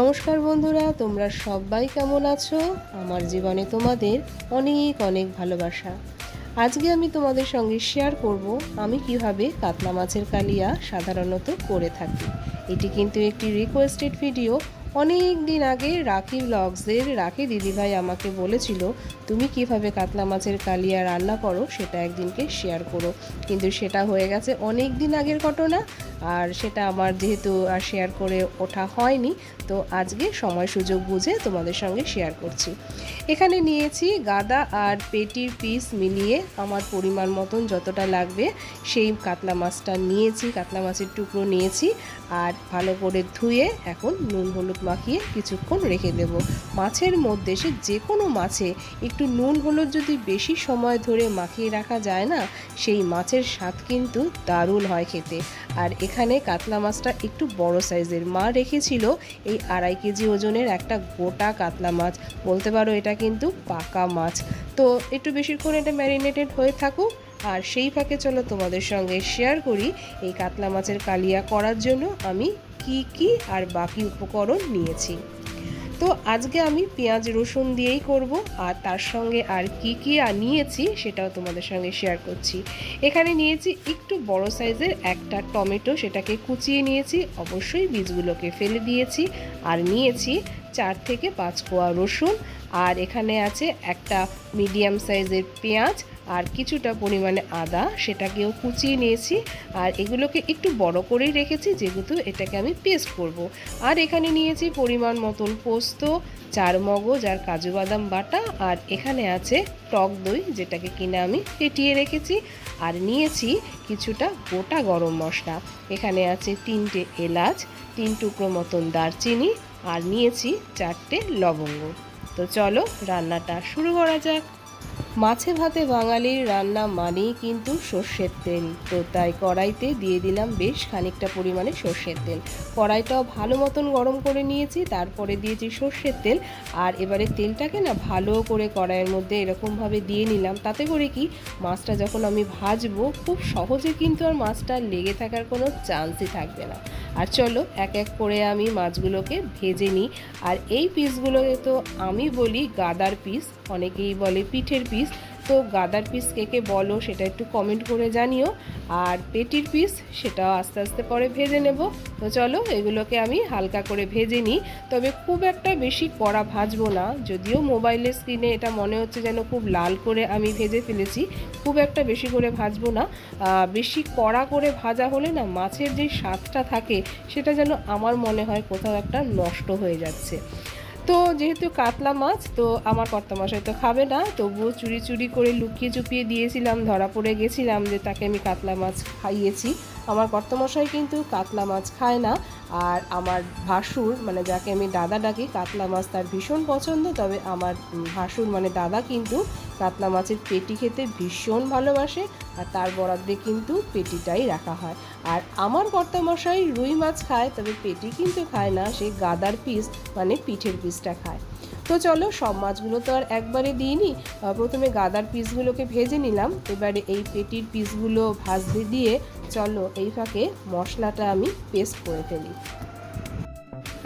নমস্কার বন্ধুরা, তোমরা সবাই কেমন আছো? আমার জীবনে তোমাদের অনেক অনেক ভালোবাসা। আজকে আমি তোমাদের সঙ্গে শেয়ার করব, আমি কীভাবে কাতলা মাছের কালিয়া সাধারণত করে থাকি। এটি কিন্তু একটি রিকোয়েস্টেড ভিডিও অনেক দিন আগে রাখি ব্লগসের রাখি দিদিভাই আমাকে বলেছিল, তুমি কীভাবে কাতলা মাছের কালিয়া রান্না করো সেটা একদিনকে শেয়ার করো। কিন্তু সেটা হয়ে গেছে অনেক দিন আগের ঘটনা আর সেটা আমার যেহেতু আর শেয়ার করে ওঠা হয়নি, তো আজকে সময় সুযোগ বুঝে তোমাদের সঙ্গে শেয়ার করছি। এখানে নিয়েছি গাদা আর পেটির পিস মিলিয়ে আমার পরিমাণ মতন যতটা লাগবে সেই কাতলা মাছটা নিয়েছি, কাতলা মাছের টুকরো নিয়েছি আর ভালো করে ধুয়ে এখন নুন হলুদ মাখিয়ে কিছুক্ষণ রেখে দেব। মাছের মধ্যে সে যে কোনো মাছে একটু নুন হলুদ যদি বেশি সময় ধরে মাখিয়ে রাখা যায় না, সেই মাছের স্বাদ কিন্তু দারুণ হয় খেতে। আর এখানে কাতলা মাছটা একটু বড় সাইজের। মা রেখেছিল এই আড়াই কেজি ওজনের একটা গোটা কাতলা মাছ। বলতে পারো এটা কিন্তু পাকা মাছ। তো একটু বেশিক্ষণ এটা ম্যারিনেটেড হয়ে থাকুক। আর সেই ফাঁকে চলো তোমাদের সঙ্গে শেয়ার করি এই কাতলা মাছের কালিয়া করার জন্য আমি কি কি আর বাকি উপকরণ নিয়েছি। তো আজকে আমি পেঁয়াজ রসুন দিয়েই করব আর তার সঙ্গে আর কি কি আর নিয়েছি সেটাও তোমাদের সঙ্গে শেয়ার করছি। এখানে নিয়েছি একটু বড় সাইজের একটা টমেটো, সেটাকে কুচিয়ে নিয়েছি, অবশ্যই বীজগুলোকে ফেলে দিয়েছি, আর নিয়েছি চার থেকে পাঁচ কোয়া রসুন, আর এখানে আছে একটা মিডিয়াম সাইজের পেঁয়াজ, আর কিছুটা পরিমাণে আদা, সেটাকেও কুচিয়ে নিয়েছি, আর এগুলোকে একটু বড় করেই রেখেছি, যেহেতু এটাকে আমি পেস্ট করব। আর এখানে নিয়েছি পরিমাণ মতন পোস্ত, চার মগজ, আর কাজু বাদাম বাটা, আর এখানে আছে টক দই, যেটাকে কিনে আমি ফেটিয়ে রেখেছি, আর নিয়েছি কিছুটা গোটা গরম মশলা এখানে আছে তিনটে এলাচ, তিন টুকরো মতন দারচিনি আর নিয়েছি চারটে লবঙ্গ। তো চলো রান্নাটা শুরু করা যাক। মাছে ভাতে বাঙালির রান্না মানেই কিন্তু সর্ষের তেল। তো তাই কড়াইতে দিয়ে দিলাম বেশ খানিকটা পরিমাণে সর্ষের তেল। কড়াইটাও ভালো মতন গরম করে নিয়েছি, তারপরে দিয়েছি সর্ষের তেল। আর এবারে তেলটাকে না ভালো করে কড়াইয়ের মধ্যে এরকমভাবে দিয়ে নিলাম। তাতে করে কি, মাছটা যখন আমি ভাজবো, খুব সহজে কিন্তু আর মাছটা লেগে থাকার কোনো চান্সই থাকবে না। আর চলো এক এক করে আমি মাছগুলোকে ভেজে নিই। আর এই পিসগুলোকে তো আমি বলি গাদার পিস অনেকেই বলে পিঠের পিস তো গাদার পিস কে কে বলো সেটা একটু কমেন্ট করে জানিও। আর পেটির পিস সেটা আস্তে আস্তে পরে ভেজে নেব। তো চলো, এগুলোকে আমি হালকা করে ভেজে নিই। তবে খুব একটা বেশি কড়া ভাজবো না, যদিও মোবাইলের স্ক্রিনে এটা মনে হচ্ছে যেন খুব লাল করে আমি ভেজে ফেলেছি। খুব একটা বেশি করে ভাজবো না। বেশি কড়া করে ভাজা হলে না মাছের যে স্বাদটা থাকে, সেটা যেন আমার মনে হয় কোথাও একটা নষ্ট হয়ে যাচ্ছে। তো যেহেতু কাতলা মাছ, তো আমার কর্তামশাই তো খাবে না, তবুও চুরি চুরি করে লুকিয়ে চুপিয়ে দিয়েছিলাম, ধরা পড়ে গেছিলাম যে তাকে আমি কাতলা মাছ খাইয়েছি। আমার কর্তামশাই কিন্তু কাতলা মাছ খায় না আর আমার ভাসুর মানে যাকে আমি দাদা ডাকি, কাতলা মাছ তার ভীষণ পছন্দ, তবে আমার ভাসুর মানে দাদা কিন্তু কাতলা মাছের পেটি খেতে ভীষণ ভালোবাসে আর তার বরাদ্দে কিন্তু পেটিটাই রাখা হয়। আর আমার কর্তামশাই রুই মাছ খায়, তবে পেটি কিন্তু খায় না, সে গাদার পিস মানে পিঠের পিসটা খায়। তো চলো, সব মাছগুলো তো আর একবারে দিইনি। প্রথমে গাদার পিসগুলোকে ভেজে নিলাম। এবারে এই পেটির পিসগুলো ভাজতে দিয়ে চলো, এই ফাঁকে মশলাটা আমি পেস্ট করে ফেলি।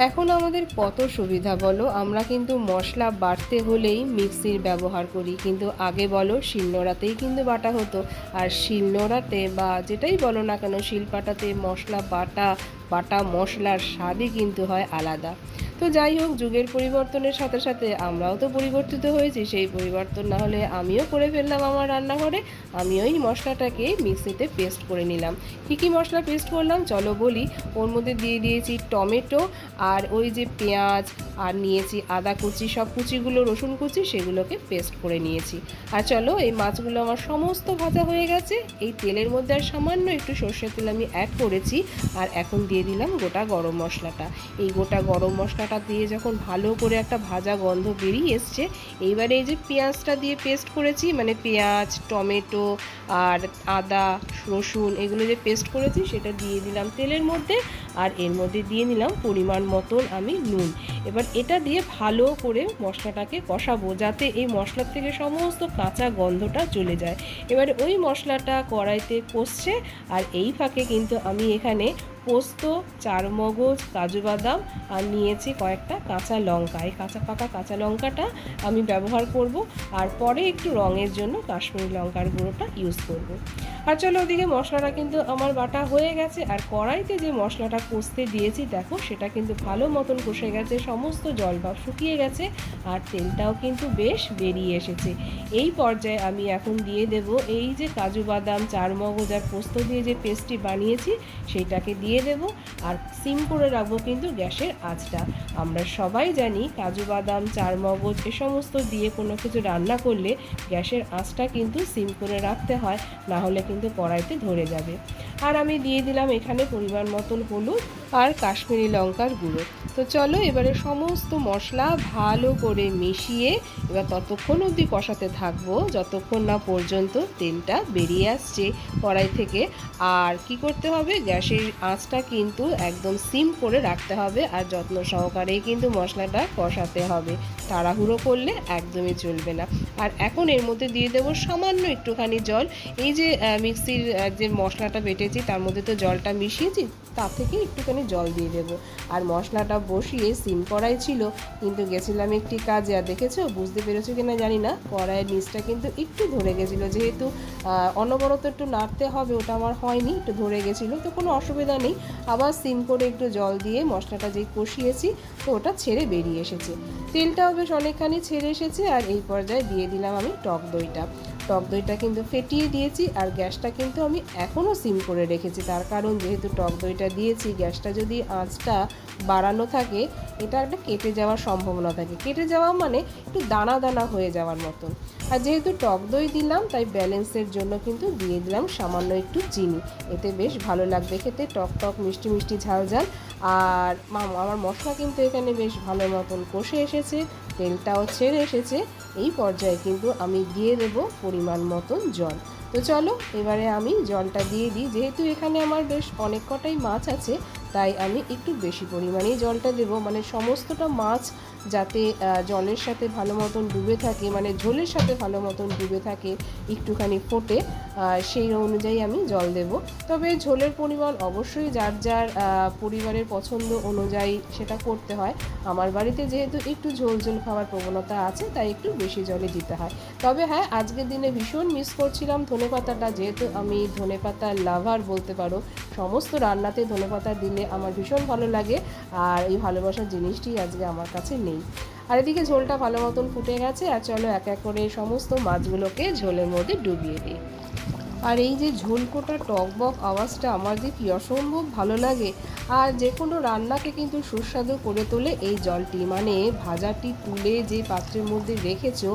এখন আমাদের কত সুবিধা বলো? আমরা কিন্তু মশলা বাটতে হলেই মিক্সির ব্যবহার করি। কিন্তু আগে বলো, শিলনোড়াতেই কিন্তু বাটা হতো। আর শিলনোড়াতে বা যেটাই বলো না কেন, শিলপাটাতে মশলা বাটা বাটা মশলার স্বাদই কিন্তু হয় আলাদা। তো যাই হোক, যুগের পরিবর্তনের সাথে সাথে আমরাও তো পরিবর্তিত হয়েছি। সেই পরিবর্তন না হলে আমিও করে ফেললাম আমার রান্নাঘরে। আমি ওই মশলাটাকে মিক্সিতে পেস্ট করে নিলাম। কী কী মশলা পেস্ট করলাম? চলো বলি। ওর মধ্যে দিয়ে দিয়েছি টমেটো আর ওই যে পেঁয়াজ আর নিয়েছি আদা কুচি, সব কুচিগুলো, রসুন কুচি, সেগুলোকে পেস্ট করে নিয়েছি। আর চলো, এই মাছগুলো আমার সমস্ত ভাজা হয়ে গেছে। এই তেলের মধ্যে আর সামান্য একটু সর্ষের তেল আমি অ্যাড করেছি। আর এখন দিয়ে দিলাম গোটা গরম মশলাটা। এই গোটা গরম মশলাটা দিয়ে যখন ভালো করে একটা ভাজা গন্ধ বেরিয়ে এসছে, এইবারে এই যে পেঁয়াজটা দিয়ে পেস্ট করেছি মানে পেঁয়াজ, টমেটো আর আদা, রসুন, এগুলো যে পেস্ট করেছি সেটা দিয়ে দিলাম তেলের মধ্যে আর এর মধ্যে দিয়ে নিলাম পরিমাণ মতন আমি নুন। এবার এটা দিয়ে ভালো করে মশলাটাকে কষাবো যাতে এই মশলার থেকে সমস্ত কাঁচা গন্ধটা চলে যায়। এবারে ওই মশলাটা কড়াইতে কষছে আর এই ফাঁকে কিন্তু আমি এখানে পোস্ত চার মগজ কাজু বাদাম আর নিয়েছি কয়েকটা কাঁচা লঙ্কা। এই কাঁচা পাকা কাঁচা লঙ্কাটা আমি ব্যবহার করব আর পরে একটু রঙের জন্য কাশ্মীরি লঙ্কার গুঁড়োটা ইউজ করব। আর চলো ওদিকে মশলাটা কিন্তু আমার বাটা হয়ে গেছে। আর কড়াইতে যে মশলাটা কষতে দিয়েছি, দেখো সেটা কিন্তু ভালো মতন কষে গেছে, সমস্ত জল জলভাব শুকিয়ে গেছে আর তেলটাও কিন্তু বেশ বেরিয়ে এসেছে। এই পর্যায়ে আমি এখন দিয়ে দেব এই যে কাজু বাদাম, চারমগজ আর পোস্ত দিয়ে যে পেস্টটি বানিয়েছি, সেইটাকে দিয়ে দেব আর সিম করে রাখব কিন্তু গ্যাসের আঁচটা। আমরা সবাই জানি কাজু বাদাম, চারমগজ এ সমস্ত দিয়ে কোনো কিছু রান্না করলে গ্যাসের আঁচটা কিন্তু সিম করে রাখতে হয়, না হলে কিন্তু কড়াইতে ধরে যাবে। আর আমি দিয়ে দিলাম এখানে পরিমাণ মতন হলুদ আর কাশ্মীরি লঙ্কার গুঁড়ো। তো চলো এবারে সমস্ত মশলা ভালো করে মিশিয়ে এবার ততক্ষণ অবধি কষাতে থাকব, যতক্ষণ না পর্যন্ত তেলটা বেরিয়ে আসছে কড়াই থেকে। আর কি করতে হবে? গ্যাসের আঁচটা কিন্তু একদম সিম করে রাখতে হবে আর যত্ন সহকারেই কিন্তু মশলাটা কষাতে হবে। তাড়াহুড়ো করলে একদমই চলবে না। আর এখন এর মধ্যে দিয়ে দেবো সামান্য একটুখানি জল। এই যে মিক্সির যে মশলাটা বেটেছি, তার মধ্যে তো জলটা মিশিয়েছি তার থেকে একটুখানি জল দিয়ে দেবো। আর মশলাটা বসিয়ে সিম কড়াই ছিল, কিন্তু গেছিলাম একটি কাজে, আর দেখেছ? বুঝতে পেরেছ কি না জানি না। কড়াইয়ের নিচটা কিন্তু একটু ধরে গেছিল, যেহেতু অনবরত একটু নাড়তে হবে, ওটা আমার হয়নি, একটু ধরে গেছিল, তো কোনো অসুবিধা নেই। আবার সিম করে একটু জল দিয়ে মশলাটা যে কষিয়েছি, তো ওটা ছেড়ে বেরিয়ে এসেছে। তেলটাও বেশ অনেকখানি ছেড়ে এসেছে আর এই পর্যায়ে দিয়ে দিলাম আমি টক দইটা। টক দইটা কিন্তু ফেটিয়ে দিয়েছি আর গ্যাসটা কিন্তু আমি এখনও সিম করে রেখেছি। তার কারণ যেহেতু টক দইটা দিয়েছি, গ্যাসটা যদি আঁচটা বাড়ানো থাকে, এটা একটা কেটে যাওয়ার সম্ভাবনা থাকে। কেটে যাওয়া মানে একটু দানা দানা হয়ে যাওয়ার মতন। আর যেহেতু টক দই দিলাম, তাই ব্যালেন্সের জন্য কিন্তু দিয়ে দিলাম সামান্য একটু চিনি। এতে বেশ ভালো লাগবে খেতে, টক টক, মিষ্টি মিষ্টি ঝাল ঝাল। আর আমার মশলা কিন্তু এখানে বেশ ভালো মতন কষে এসেছে, তেলটাও ছেড়ে এসেছে। এই পর্যায়ে কিন্তু আমি দিয়ে দেব পরিমাণ মতন জল। তো চলো, এবারে আমি জলটা দিয়ে দিই। যেহেতু এখানে আমার বেশ অনেক কটাই মাছ আছে, তাই আমি একটু বেশি পরিমাণেই জলটা দেব। মানে সমস্তটা মাছ যাতে জলের সাথে ভালো মতন ডুবে থাকে মানে ঝোলের সাথে ভালো মতন ডুবে থাকে একটুখানি ফোটে সেই অনুযায়ী আমি জল দেব। তবে ঝোলের পরিমাণ অবশ্যই যার যার পরিবারের পছন্দ অনুযায়ী সেটা করতে হয়। আমার বাড়িতে যেহেতু একটু ঝোল ঝোল খাওয়ার প্রবণতা আছে, তাই একটু বেশি জলে দিতে হয়। তবে হ্যাঁ আজকের দিনে ভীষণ মিস করছিলাম ধনেপাতাটা। যেহেতু আমি ধনে ধনেপাতার লাভার বলতে পারো, সমস্ত রান্নাতে ধনেপাতা দিলে আমার ভীষণ ভালো লাগে। আর এই ভালোবাসার জিনিসটি আজকে আমার কাছে নেই। আর এদিকে ঝোলটা ভালো মতন ফুটে গেছে, আর চলো এক এক করে সমস্ত মাছগুলোকে ঝোলের মধ্যে ডুবিয়ে দিই। আর এই যে ঝোলকোটা টকবক আওয়াজটা আমার যে কি অসম্ভব ভালো লাগে। আর যে কোনো রান্নাকে কিন্তু সুস্বাদু করে তোলে এই জলটি। মানে ভাজাটি তুলে যে পাত্রের মধ্যে রেখেছো,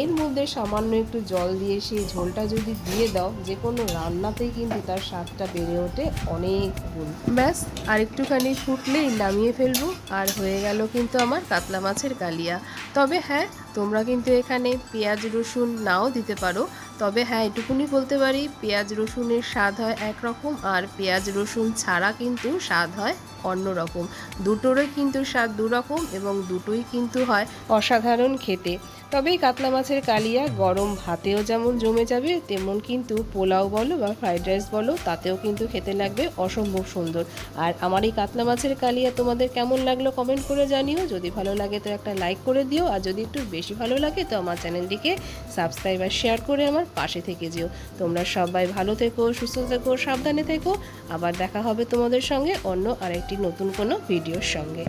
এর মধ্যে সামান্য একটু জল দিয়ে সেই ঝোলটা যদি দিয়ে দাও, যে কোনো রান্নাতেই কিন্তু তার স্বাদটা বেড়ে ওঠে অনেক গুণ। ব্যাস, আর একটুখানি ফুটলেই নামিয়ে ফেলব। আর হয়ে গেল কিন্তু আমার কাতলা মাছের কালিয়া। তবে হ্যাঁ তোমরা কিন্তু এখানে পেঁয়াজ রসুন নাও দিতে পারো। তবে হ্যাঁ এটুকুনি বলতে পারি, পেঁয়াজ রসুনের স্বাদ হয় একরকম আর পেঁয়াজ রসুন ছাড়া কিন্তু স্বাদ হয় অন্য রকম দুটোরই কিন্তু স্বাদ দুরকম এবং দুটোই কিন্তু হয় অসাধারণ খেতে। তবে কাতলা মাছের কালিয়া গরম ভাতেও যেমন জমে যাবে, তেমন কিন্তু পোলাও বলো বা ফ্রাইড রাইস বলো, তাতেও কিন্তু খেতে লাগবে অসম্ভব সুন্দর। আর আমার এই কাতলা মাছের কালিয়া তোমাদের কেমন লাগল কমেন্ট করে জানিও। যদি ভালো লাগে তো একটা লাইক করে দিও। আর যদি একটু বেশি ভালো লাগে তো আমার চ্যানেলটিকে সাবস্ক্রাইব আর শেয়ার করে আমার পাশে থেকে যেও। তোমরা সবাই ভালো থেকো, সুস্থ থেকো, সাবধানে থেকো। আবার দেখা হবে তোমাদের সঙ্গে অন্য আরেকটি নতুন কোনো ভিডিওর সঙ্গে।